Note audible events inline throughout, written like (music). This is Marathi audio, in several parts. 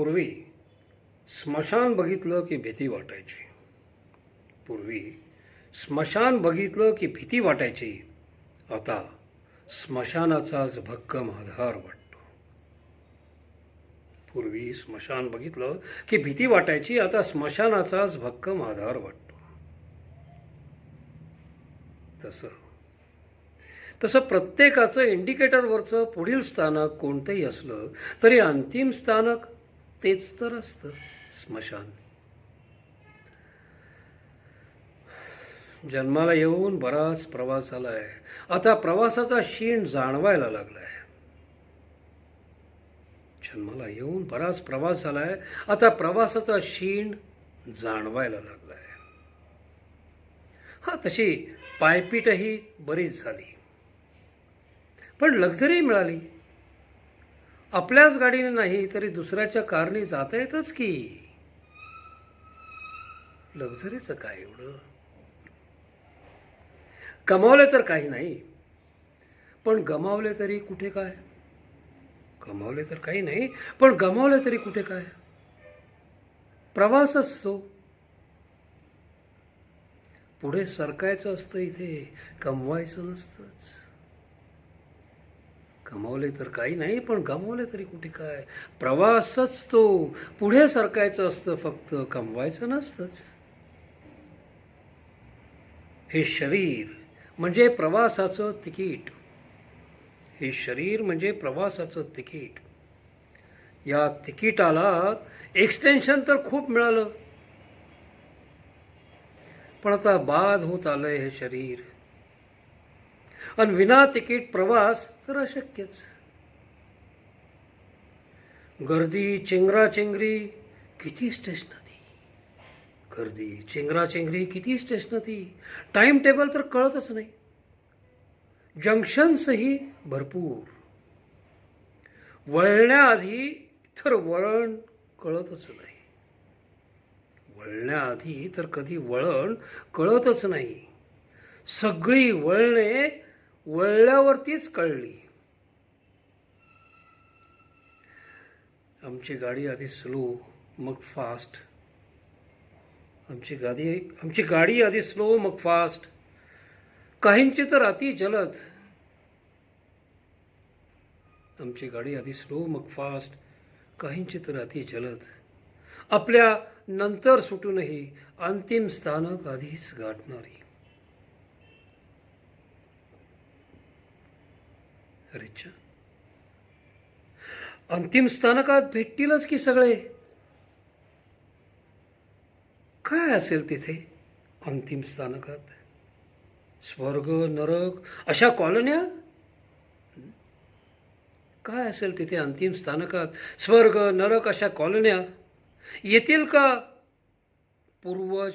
पूर्वी स्मशान बघितलं की भीती वाटायची. पूर्वी स्मशान बघितलं की भीती वाटायची. आता स्मशानाचाच भक्कम आधार वाटतो. पूर्वी स्मशान बघितलं की भीती वाटायची आता स्मशानाचाच भक्कम आधार वाटतो. तसं. तसं प्रत्येकाचं इंडिकेटरवरचं पुढील स्थानक कोणतंही असलं तरी अंतिम स्थानक तेच तर असतं स्मशान. जन्माला येऊन बराच प्रवास झालाय. आता प्रवासाचा शीण जाणवायला लागलाय. जन्माला येऊन बराच प्रवास झालाय. आता प्रवासाचा शीण जाणवायला लागलाय. हा तशी पायपीटही बरीच झाली. पण लक्झरी मिळाली. आपल्याच गाडीने नाही तरी दुसऱ्याच्या कारने जाता येतच की. लक्झरीचं काय एवढं? कमावले तर काही नाही पण गमावले तरी कुठे काय? कमावले तर काही नाही पण गमावले तरी कुठे काय? प्रवासच तो पुढे सरकायचं असतं इथे कमवायचं नसतंच. कमावले तर काही नाही पण गमावले तरी कुठे काय? प्रवासच तो पुढे सरकायचं असतं फक्त कमवायचं नसतंच. हे शरीर म्हणजे प्रवासाचं तिकीट. हे शरीर म्हणजे प्रवासाचं तिकीट. या तिकिटाला एक्सटेन्शन तर खूप मिळालं. पण आता बाद होत आलंय हे शरीर. आणि विना तिकीट प्रवास तर अशक्यच. गर्दी चेंगराचेंगरी किती स्टेशन ती गर्दी चेंगराचेंगरी किती स्टेशन ती टाइम टेबल तर कळतच नाही. जंक्शन्सही भरपूर. वळण्याआधी तर वळण कळतच नाही. वळण्याआधी तर कधी वळण कळतच नाही. सगळी वळणे वळल्यावरतीच कळली. आमची गाडी आधी स्लो मग फास्ट. आमची गाडी आमची गाडी आधी स्लो मग फास्ट. काहींची तर अति जलद. आमची गाडी आधी स्लो मग फास्ट. काहींची तर अति जलद. आपल्या नंतर सुटूनही अंतिम स्थानक आधीच गाठणारी. अरेच्छा अंतिम स्थानकात भेटतीलच की सगळे? काय असेल तिथे अंतिम स्थानकात? स्वर्ग नरक अशा कॉलन्या? काय असेल तिथे अंतिम स्थानकात? स्वर्ग नरक अशा कॉलन्या? येतील का पूर्वज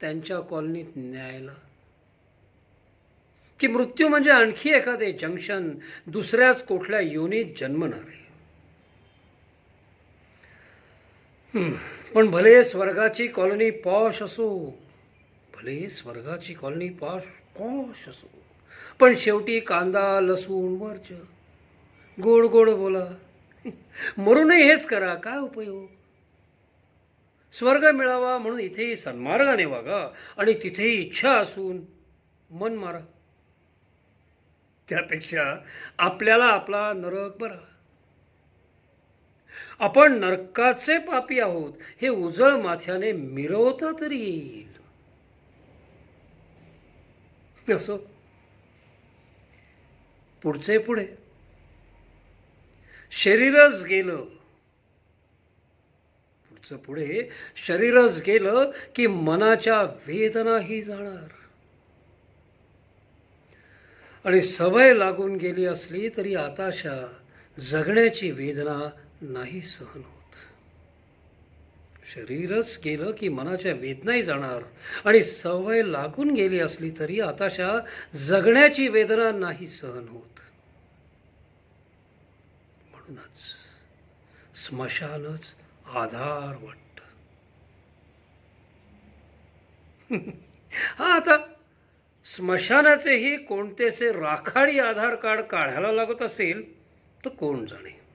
त्यांच्या कॉलनीत न्यायला? की मृत्यू म्हणजे आणखी एखादे जंक्शन दुसऱ्याच कुठल्या योनीत जन्मणार. आहे पण भले स्वर्गाची कॉलनी पॉश असो भले स्वर्गाची कॉलनी पॉश पॉश असो पण शेवटी कांदा लसूण वरच. गोड गोड बोला. मरूनही हेच करा काय उपयोग? स्वर्ग मिळावा म्हणून इथेही सन्मार्गाने वागा आणि तिथेही इच्छा असून मन मारा. त्यापेक्षा आपल्याला आपला नरक बरा. आपण नरकाचे पापी आहोत हे उजळ माथ्याने मिरवता तरी येईल. असो. पुढचे पुढे. शरीरच गेलं. पुढचं पुढे. शरीरच गेलं की मनाच्या वेदनाही जाणार. आणि सवय लागून गेली असली तरी आताशा जगण्याची वेदना नाही सहन होत. शरीरच गेलं की मनाच्या वेदनाही जाणार. आणि सवय लागून गेली असली तरी आताशा जगण्याची वेदना नाही सहन होत. म्हणूनच स्मशानच आधार वाटत. (laughs) हा आता स्मशानाचेही कोणतेसे राखाडी आधार कार्ड काढायला लागत असेल तर कोण जाणे?